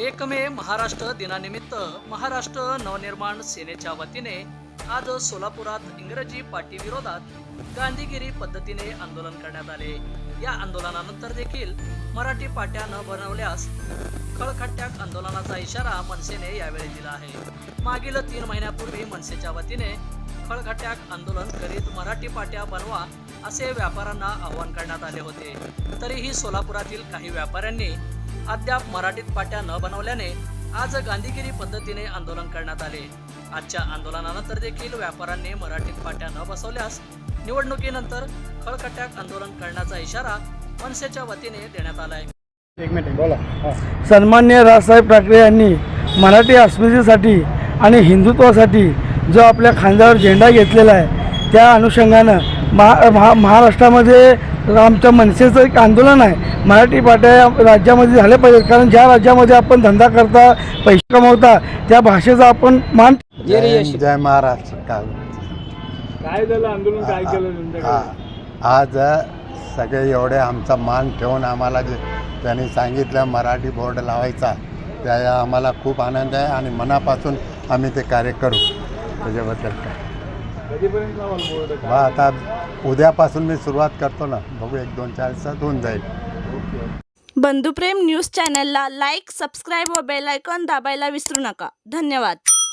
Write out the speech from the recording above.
एक मे महाराष्ट्र दिनानिमित्त महाराष्ट्र नवनिर्माण सेनेच्या वतीने आज सोलापुरात इंग्रजी पाटीविरोधात गांधीगिरी पद्धतीने आंदोलन करण्यात आले. या आंदोलनानंतर देखील मराठी पाट्या न बनवल्यास खळखट्ट्याक आंदोलनाचा इशारा मनसेने यावेळी दिला आहे. मागील तीन महिन्यापूर्वी मनसेच्या वतीने खळखट्याक आंदोलन करीत मराठी पाट्या बनवा असे व्यापाऱ्यांना आवाहन करण्यात आले होते. तरीही सोलापुरातील काही व्यापाऱ्यांनी अद्याप मराठीत पाट्या न बनवल्याने आज गांधीगिरी पद्धतीने आंदोलन करण्यात आले. आजच्या आंदोलनानंतर देखील व्यापाऱ्यांनी मराठीत पाट्या न बसवल्यास निवडणुकीनंतर खळखट्याक आंदोलन करण्याचा इशारा मनसेच्या वतीने देण्यात आलाय. एक मिनिट बोला. हा. सन्मान्य राजसाहेब ठाकरे यांनी मराठी अस्मितेसाठी आणि हिंदुत्वासाठी जो आपल्या खांद्यावर झेंडा घेतलेला आहे त्या अनुषंगानं महा महा महाराष्ट्रामध्ये आमच्या मनसेचं एक आंदोलन आहे. मराठी पाट्या या राज्यामध्ये झाल्या पाहिजेत. कारण ज्या राज्यामध्ये आपण धंदा करता पैसे कमवता त्या भाषेचा आपण मान जय जय महाराष्ट्र. काल काय झालं आंदोलन? काय केलं तुमच्याकडे आ- आज सगळे एवढे आमचा मान ठेवून आम्हाला जे त्यांनी सांगितलं मराठी बोर्ड लावायचा त्या आम्हाला खूप आनंद आहे आणि मनापासून आम्ही ते कार्य करू. त्याच्याबद्दल काय? कधीपर्यंत मग आता उद्यापासून मी सुरुवात करतो ना. बघू एक दोन चार दिवसात होऊन जाईल. बंधुप्रेम न्यूज चॅनलला लाईक सबस्क्राईब व बेल आयकॉन दाबायला विसरू नका. धन्यवाद.